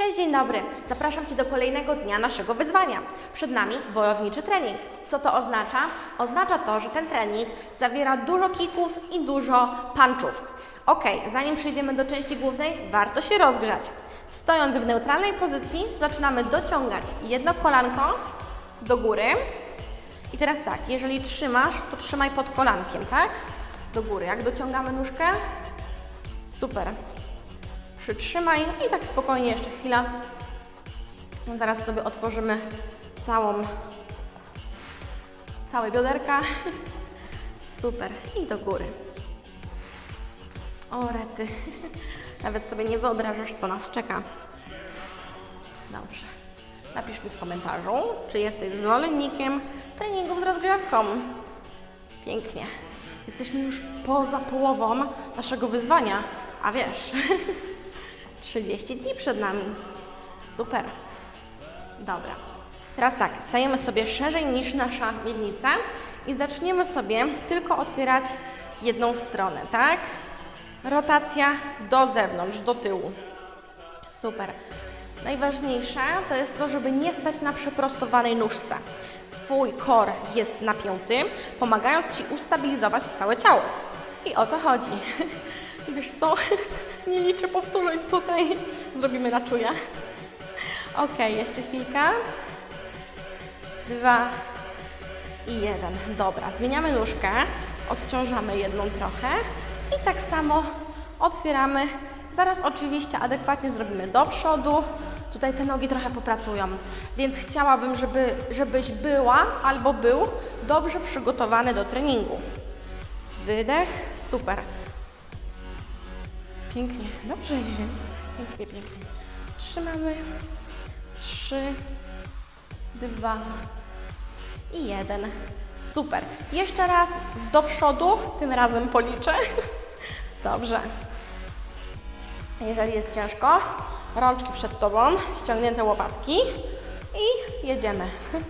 Cześć, dzień dobry. Zapraszam Cię do kolejnego dnia naszego wyzwania. Przed nami wojowniczy trening. Co to oznacza? Oznacza to, że ten trening zawiera dużo kików i dużo punchów. Ok, zanim przejdziemy do części głównej, warto się rozgrzać. Stojąc w neutralnej pozycji, zaczynamy dociągać jedno kolanko do góry. I teraz tak, jeżeli trzymasz, to trzymaj pod kolankiem, tak? Do góry. Jak dociągamy nóżkę? Super. Przytrzymaj i tak spokojnie jeszcze chwila. Zaraz sobie otworzymy całą, całe bioderka. Super. I do góry. O rety. Nawet sobie nie wyobrażasz, co nas czeka. Dobrze. Napisz mi w komentarzu, czy jesteś zwolennikiem treningów z rozgrzewką. Pięknie. Jesteśmy już poza połową naszego wyzwania, a wiesz, 30 dni przed nami. Super. Dobra. Teraz tak, stajemy sobie szerzej niż nasza miednica i zaczniemy sobie tylko otwierać jedną stronę, tak? Rotacja do zewnątrz, do tyłu. Super. Najważniejsze to jest to, żeby nie stać na przeprostowanej nóżce. Twój kor jest napięty, pomagając Ci ustabilizować całe ciało. I o to chodzi. Wiesz co? Nie liczę powtórzeń tutaj. Zrobimy na czuje. Ok, jeszcze chwilkę. Dwa i jeden. Dobra, zmieniamy nóżkę. Odciążamy jedną trochę. I tak samo otwieramy. Zaraz oczywiście adekwatnie zrobimy do przodu. Tutaj te nogi trochę popracują, więc chciałabym, żeby, żebyś była albo był dobrze przygotowany do treningu. Wydech, super. Pięknie, dobrze jest. Pięknie, pięknie. Trzymamy. Trzy, dwa i jeden. Super. Jeszcze raz do przodu, tym razem policzę. Dobrze. Jeżeli jest ciężko, rączki przed Tobą, ściągnięte łopatki i jedziemy.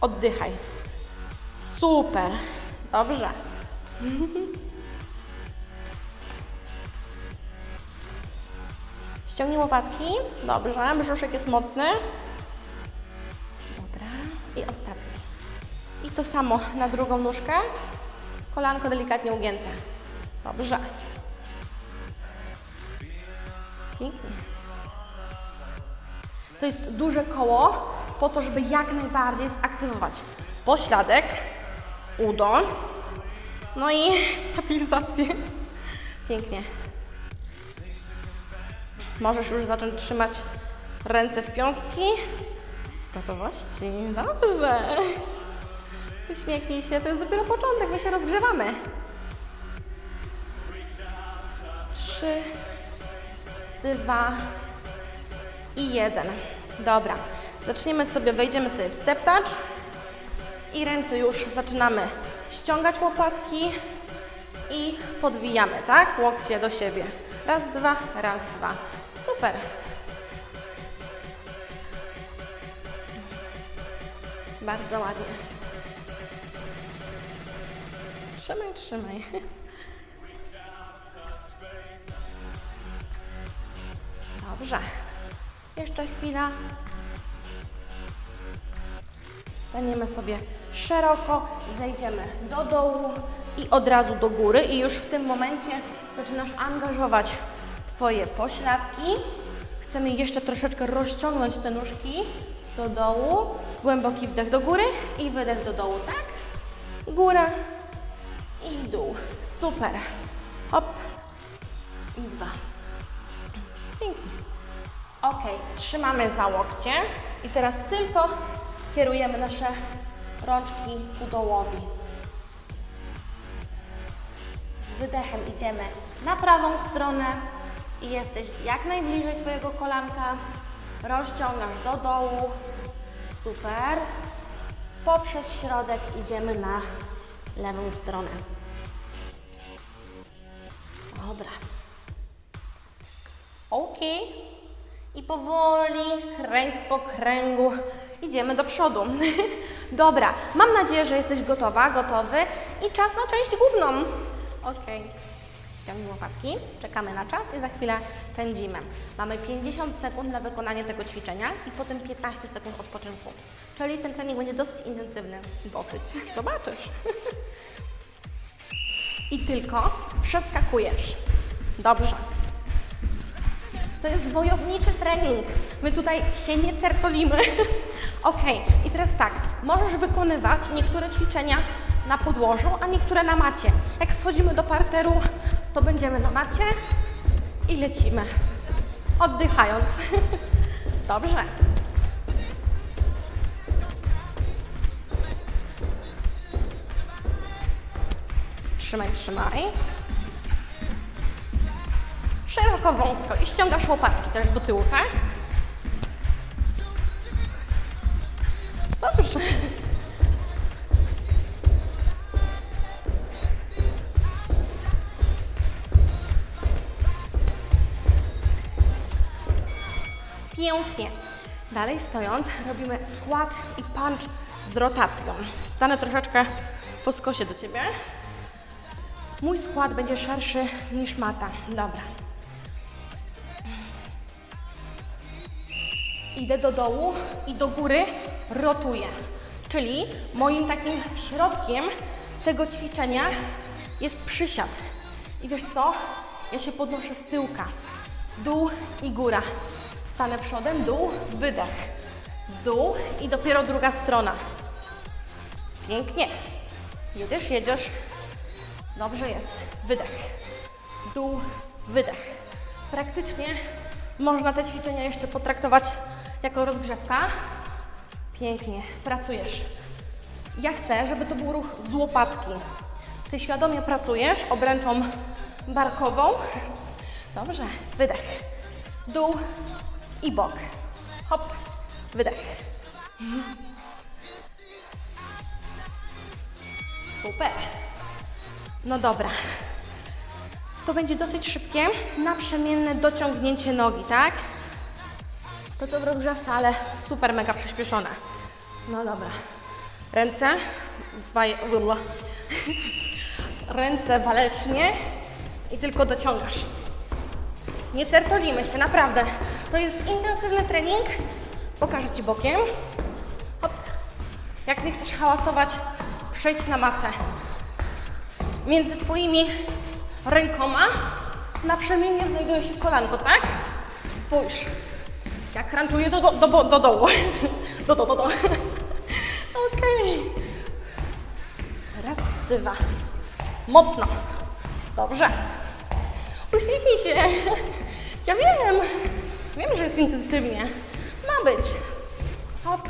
Oddychaj. Super. Dobrze. Ściągnij łopatki. Dobrze. Brzuszek jest mocny. Dobra. I ostatni. I to samo na drugą nóżkę. Kolanko delikatnie ugięte. Dobrze. Pięknie. To jest duże koło po to, żeby jak najbardziej zaktywować pośladek, udo, no i stabilizację. Pięknie. Możesz już zacząć trzymać ręce w piąstki. Gotowości. Dobrze. Uśmiechnij się, to jest dopiero początek, my się rozgrzewamy. Trzy, dwa i jeden. Dobra. Zaczniemy sobie, wejdziemy sobie w step touch i ręce już zaczynamy ściągać łopatki i podwijamy, tak? Łokcie do siebie. Raz, dwa, raz, dwa. Super. Bardzo ładnie. Trzymaj, trzymaj. Dobrze. Jeszcze chwila. Staniemy sobie szeroko, zejdziemy do dołu i od razu do góry. I już w tym momencie zaczynasz angażować Twoje pośladki. Chcemy jeszcze troszeczkę rozciągnąć te nóżki do dołu. Głęboki wdech do góry i wydech do dołu, tak? Góra i dół. Super. Hop. I dwa. Pięknie. Ok, trzymamy za łokcie i teraz tylko kierujemy nasze rączki ku dołowi. Z wydechem idziemy na prawą stronę i jesteś jak najbliżej Twojego kolanka. Rozciągasz do dołu. Super. Poprzez środek idziemy na lewą stronę. Dobra. Ok. I powoli, kręg po kręgu, idziemy do przodu. Dobra, mam nadzieję, że jesteś gotowa, gotowy i czas na część główną. Ok. Ściągnij łopatki, czekamy na czas i za chwilę pędzimy. Mamy 50 sekund na wykonanie tego ćwiczenia i potem 15 sekund odpoczynku. Czyli ten trening będzie dosyć intensywny. Dosyć. Zobaczysz. I tylko przeskakujesz. Dobrze. To jest wojowniczy trening. My tutaj się nie certolimy. ok, i teraz tak, możesz wykonywać niektóre ćwiczenia na podłożu, a niektóre na macie. Jak schodzimy do parteru, to będziemy na macie i lecimy. Oddychając. Dobrze. Trzymaj, trzymaj. Szeroko, wąsko i ściągasz łopatki też do tyłu, tak? Pięknie. Dalej stojąc robimy skład i punch z rotacją. Stanę troszeczkę po skosie do Ciebie. Mój skład będzie szerszy niż mata. Dobra. Idę do dołu i do góry rotuję. Czyli moim takim środkiem tego ćwiczenia jest przysiad. I wiesz co? Ja się podnoszę z tyłka. Dół i góra. Stanę przodem, dół, wydech. Dół i dopiero druga strona. Pięknie. Jedziesz, jedziesz. Dobrze jest. Wydech. Dół, wydech. Praktycznie można te ćwiczenia jeszcze potraktować jako rozgrzewka. Pięknie. Pracujesz. Ja chcę, żeby to był ruch z łopatki. Ty świadomie pracujesz obręczą barkową. Dobrze. Wydech. Dół i bok. Hop. Wydech. Super. No dobra. To będzie dosyć szybkie, naprzemienne dociągnięcie nogi, tak? To co w rozgrzewce, ale super mega przyspieszone. No dobra. Ręce, waj... Ręce walecznie i tylko dociągasz. Nie certolimy się, naprawdę. To jest intensywny trening. Pokażę Ci bokiem. Hop. Jak nie chcesz hałasować, przejdź na matę. Między Twoimi rękoma naprzemiennie znajduje się kolanko, tak? Spójrz. Ja crunchuję do, do, do, do dołu. Do, do, do, do. Okej. Raz, dwa. Mocno. Dobrze. Uśmiechnij się. Ja wiem. Wiem, że jest intensywnie. Ma być. Hop.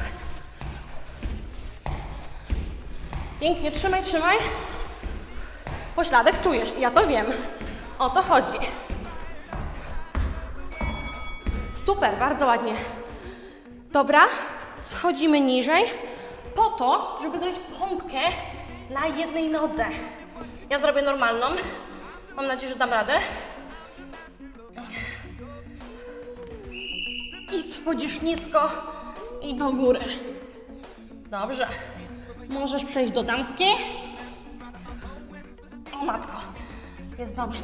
Pięknie, trzymaj, trzymaj. Pośladek czujesz, ja to wiem. O to chodzi. Super, bardzo ładnie. Dobra, schodzimy niżej po to, żeby zrobić pompkę na jednej nodze. Ja zrobię normalną. Mam nadzieję, że dam radę. I schodzisz nisko i do góry. Dobrze. Możesz przejść do damskiej. O matko, jest dobrze.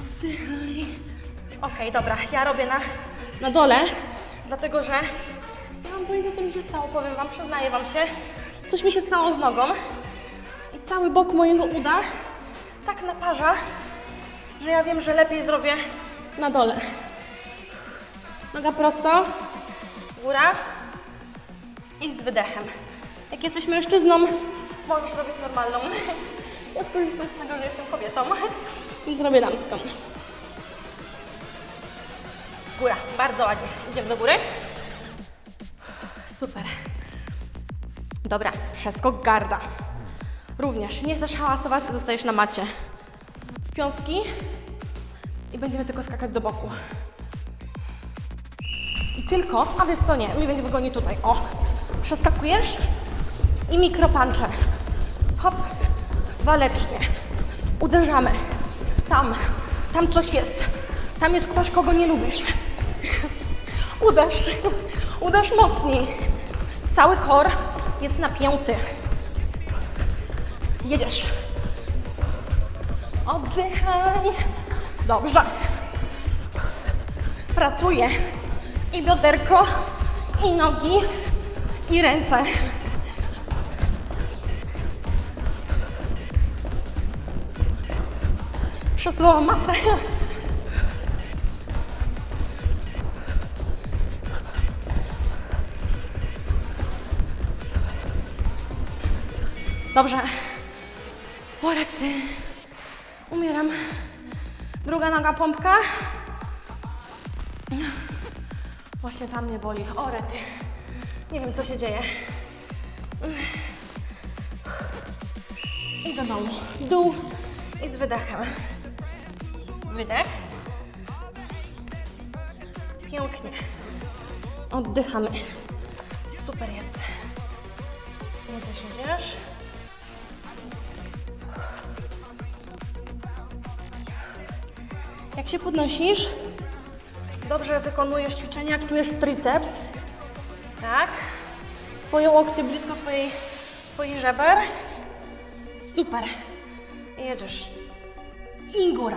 Oddychaj. Okej, dobra, ja robię na, na dole, dlatego że nie mam pojęcia, co mi się stało, powiem Wam, przyznaję Wam się. Coś mi się stało z nogą i cały bok mojego uda tak naparza, że ja wiem, że lepiej zrobię na dole. Noga prosto, góra i z wydechem. Jak jesteś mężczyzną, możesz robić normalną. Ja skorzystam z tego, że jestem kobietą i zrobię damską. Góra, bardzo ładnie. Idziemy do góry. Super. Dobra, przeskok garda. Również nie chcesz hałasować, zostajesz na macie. Piąstki i będziemy tylko skakać do boku. I tylko, a wiesz co, nie, mi będzie wygoni tutaj. O, przeskakujesz i mikropancze. Hop, walecznie. Uderzamy. Tam, tam coś jest. Tam jest ktoś, kogo nie lubisz. Uderz, uderz mocniej. Cały kor jest napięty. Jedziesz. Oddychaj. Dobrze. Pracuję. I bioderko, i nogi, i ręce. Przesuwam matę. Dobrze. Orety. Umieram. Druga noga pompka. Właśnie tam mnie boli. Orety. Nie wiem, co się dzieje. I do dołu. Dół i z wydechem. Wydech. Pięknie. Oddychamy. Super jest. Jedziesz, jedziesz. Jak się podnosisz, dobrze wykonujesz ćwiczenia, jak czujesz triceps. Tak. Twoje łokcie blisko twojej, twoich żeber. Super. Jedziesz. I góra.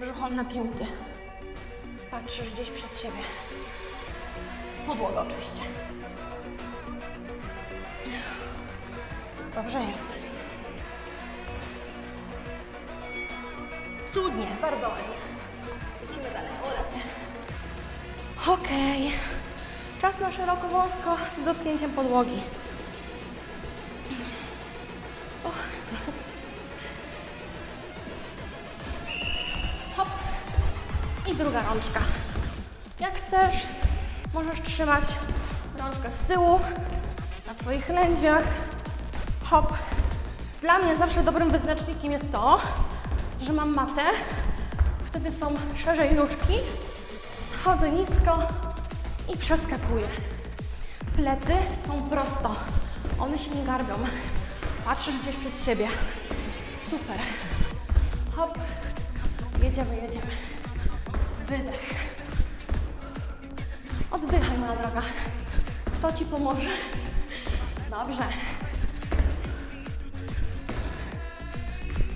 Brzuchom napięty. Patrzysz gdzieś przed siebie. W podłogę oczywiście. Dobrze jest. Cudnie, bardzo ładnie. Lecimy dalej. Ładnie. Okej. Czas na szeroko wąsko z dotknięciem podłogi. Hop. I druga rączka. Jak chcesz, możesz trzymać rączkę z tyłu, na Twoich lędźwiach. Hop. Dla mnie zawsze dobrym wyznacznikiem jest to, że mam matę. Wtedy są szerzej nóżki. Schodzę nisko i przeskakuję. Plecy są prosto. One się nie garbią. Patrzysz gdzieś przed siebie. Super. Hop. Jedziemy, jedziemy. Wydech. Oddychaj, moja droga. To Ci pomoże. Dobrze.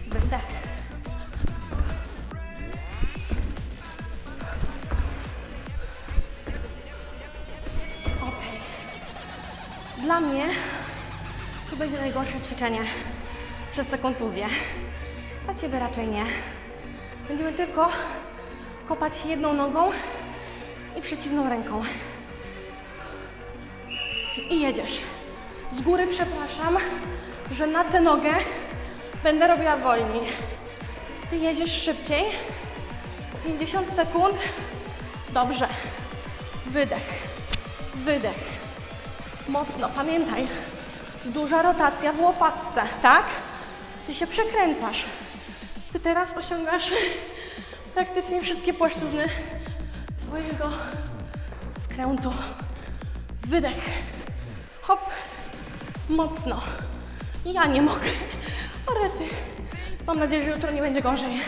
Wydech. Dla mnie to będzie najgorsze ćwiczenie przez tę kontuzję. Dla Ciebie raczej nie. Będziemy tylko kopać jedną nogą i przeciwną ręką. I jedziesz. Z góry przepraszam, że na tę nogę będę robiła wolniej. Ty jedziesz szybciej. 50 sekund. Dobrze. Wydech. Wydech. Mocno. Pamiętaj. Duża rotacja w łopatce, tak? Ty się przekręcasz. Ty teraz osiągasz praktycznie wszystkie płaszczyzny swojego skrętu. Wydech. Hop. Mocno. Ja nie mogę. Orety. Mam nadzieję, że jutro nie będzie gorzej.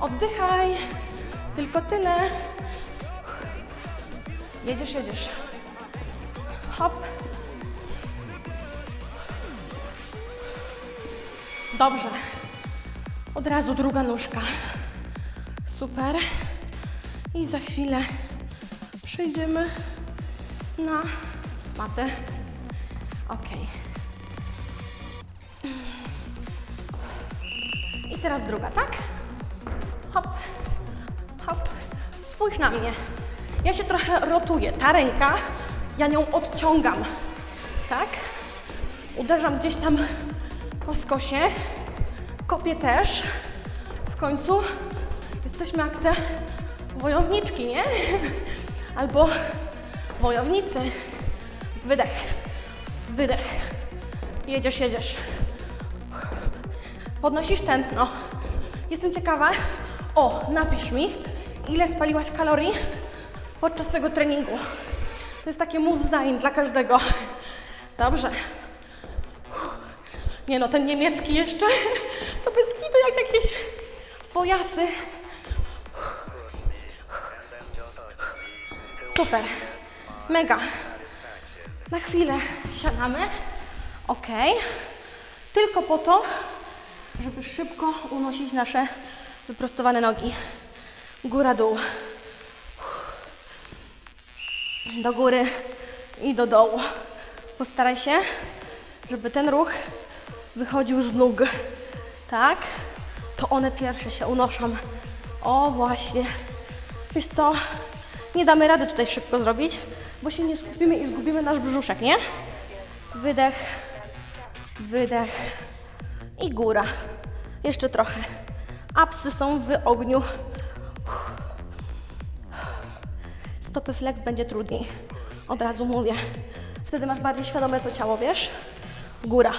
Oddychaj. Tylko tyle. Jedziesz, jedziesz. Hop. Dobrze. Od razu druga nóżka. Super. I za chwilę przejdziemy na matę. Ok. I teraz druga, tak? Hop, hop. Spójrz na mnie. Ja się trochę rotuję. Ta ręka, ja nią odciągam. Tak? Uderzam gdzieś tam po skosie. Kopię też. W końcu jesteśmy jak te wojowniczki, nie? Albo wojownicy. Wydech. Wydech. Jedziesz, jedziesz. Podnosisz tętno. Jestem ciekawa. O, napisz mi, ile spaliłaś kalorii podczas tego treningu. To jest takie muzain dla każdego. Dobrze. Nie no, ten niemiecki jeszcze, to bez kitu jak jakieś pojasy. Super. Mega. Na chwilę siadamy. Ok. Tylko po to, żeby szybko unosić nasze wyprostowane nogi. Góra, dół. Do góry i do dołu. Postaraj się, żeby ten ruch wychodził z nóg. Tak? To one pierwsze się unoszą. O, właśnie. Wiesz co? Nie damy rady tutaj szybko zrobić, bo się nie skupimy i zgubimy nasz brzuszek, nie? Wydech, wydech i góra. Jeszcze trochę. Apsy są w ogniu. Stopy flex będzie trudniej. Od razu mówię. Wtedy masz bardziej świadome to ciało, wiesz? Góra.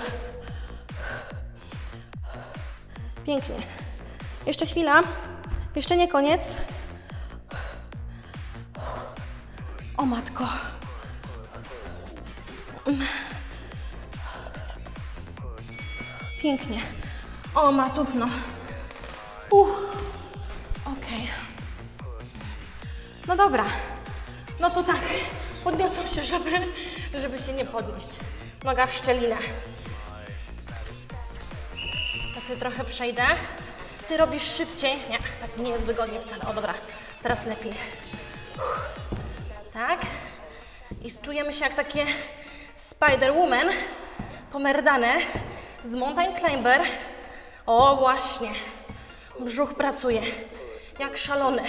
Pięknie. Jeszcze chwila. Jeszcze nie koniec. O matko. Pięknie. O matówno. Uff. Okej. No dobra. No to tak. Podniosłam się, żeby, żeby się nie podnieść. Noga w szczelinę. Ja sobie trochę przejdę. Ty robisz szybciej. Nie, tak nie jest wygodnie wcale. O dobra, teraz lepiej. Tak. I czujemy się jak takie Spider-Woman pomerdane z Mountain Climber. O, właśnie. Brzuch pracuje jak szalony.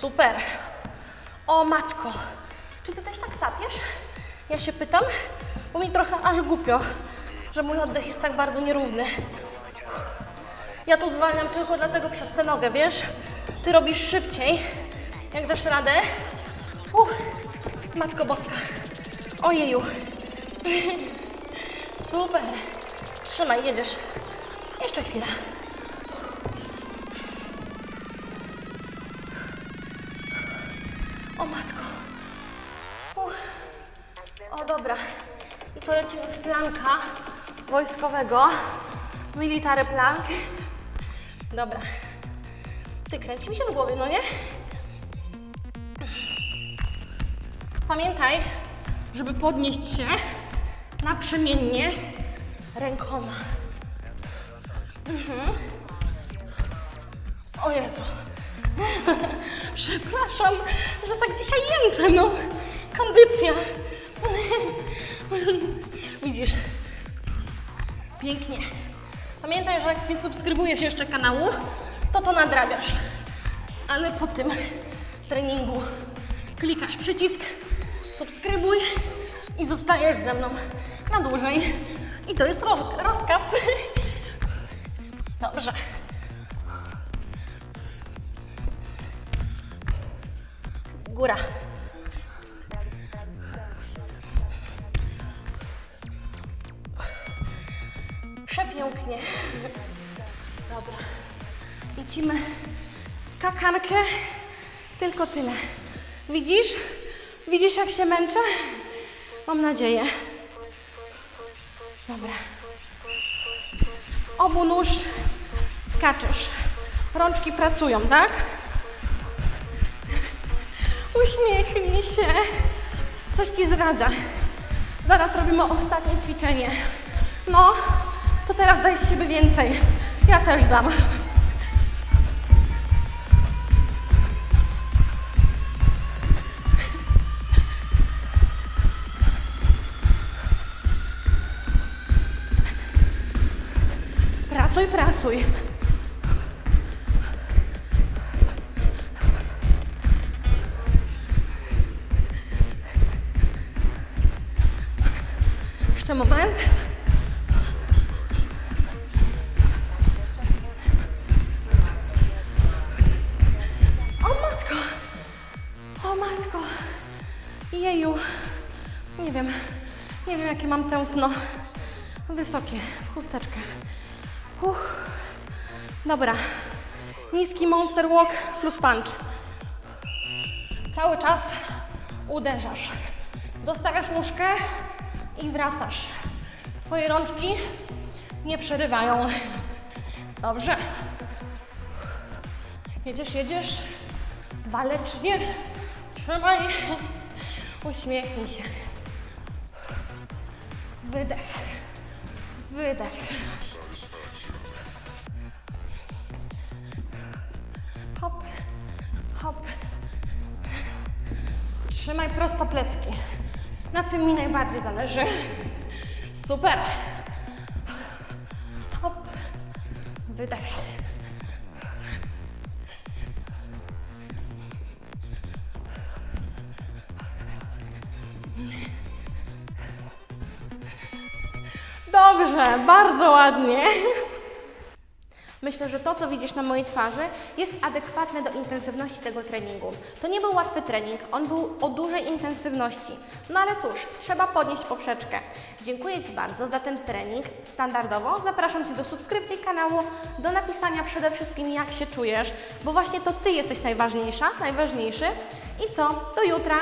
Super. O matko. Czy ty też tak sapiesz? Ja się pytam, bo mi trochę aż głupio, że mój oddech jest tak bardzo nierówny. Ja tu zwalniam tylko dlatego przez tę nogę, wiesz? Ty robisz szybciej. Jak dasz radę? Uch, Matko Boska. Ojeju. Super. Trzymaj, jedziesz. Jeszcze chwila. O matko. O dobra. I to lecimy w planka wojskowego. Military plank. Dobra. Ty kręci mi się w głowie, no nie? Pamiętaj, żeby podnieść się naprzemiennie rękoma. Mhm. O Jezu. Przepraszam, że tak dzisiaj jęczę, no. Kondycja. Widzisz. Pięknie. Pamiętaj, że jak nie subskrybujesz jeszcze kanału, to to nadrabiasz. Ale po tym treningu klikasz przycisk subskrybuj i zostajesz ze mną na dłużej. I to jest roz rozkaz. Dobrze. Góra. Przepięknie. Dobra. Lecimy skakankę. Tylko tyle. Widzisz? Widzisz, jak się męczę? Mam nadzieję. Dobra. Obu nóż skaczesz. Rączki pracują, tak? Uśmiechnij się. Coś ci zdradza. Zaraz robimy ostatnie ćwiczenie. No, to teraz daj z siebie więcej. Ja też dam. Pracuj, pracuj. Moment. O matko! O matko! Jeju! Nie wiem, nie wiem jakie mam tętno. Wysokie, w chusteczkę. Uff. Dobra. Niski monster walk plus punch. Cały czas uderzasz. Dostawiasz nóżkę i wracasz. Twoje rączki nie przerywają. Dobrze. Jedziesz, jedziesz. Walecznie. Trzymaj. Uśmiechnij się. Wydech. Wydech. Hop, hop. Trzymaj prosto plecki. Na tym mi najbardziej zależy. Super. Hop. Wydech. Dobrze, bardzo ładnie. Myślę, że to, co widzisz na mojej twarzy, jest adekwatne do intensywności tego treningu. To nie był łatwy trening, on był o dużej intensywności. No ale cóż, trzeba podnieść poprzeczkę. Dziękuję Ci bardzo za ten trening. Standardowo zapraszam Cię do subskrypcji kanału, do napisania przede wszystkim, jak się czujesz, bo właśnie to Ty jesteś najważniejsza, najważniejszy. I co? Do jutra!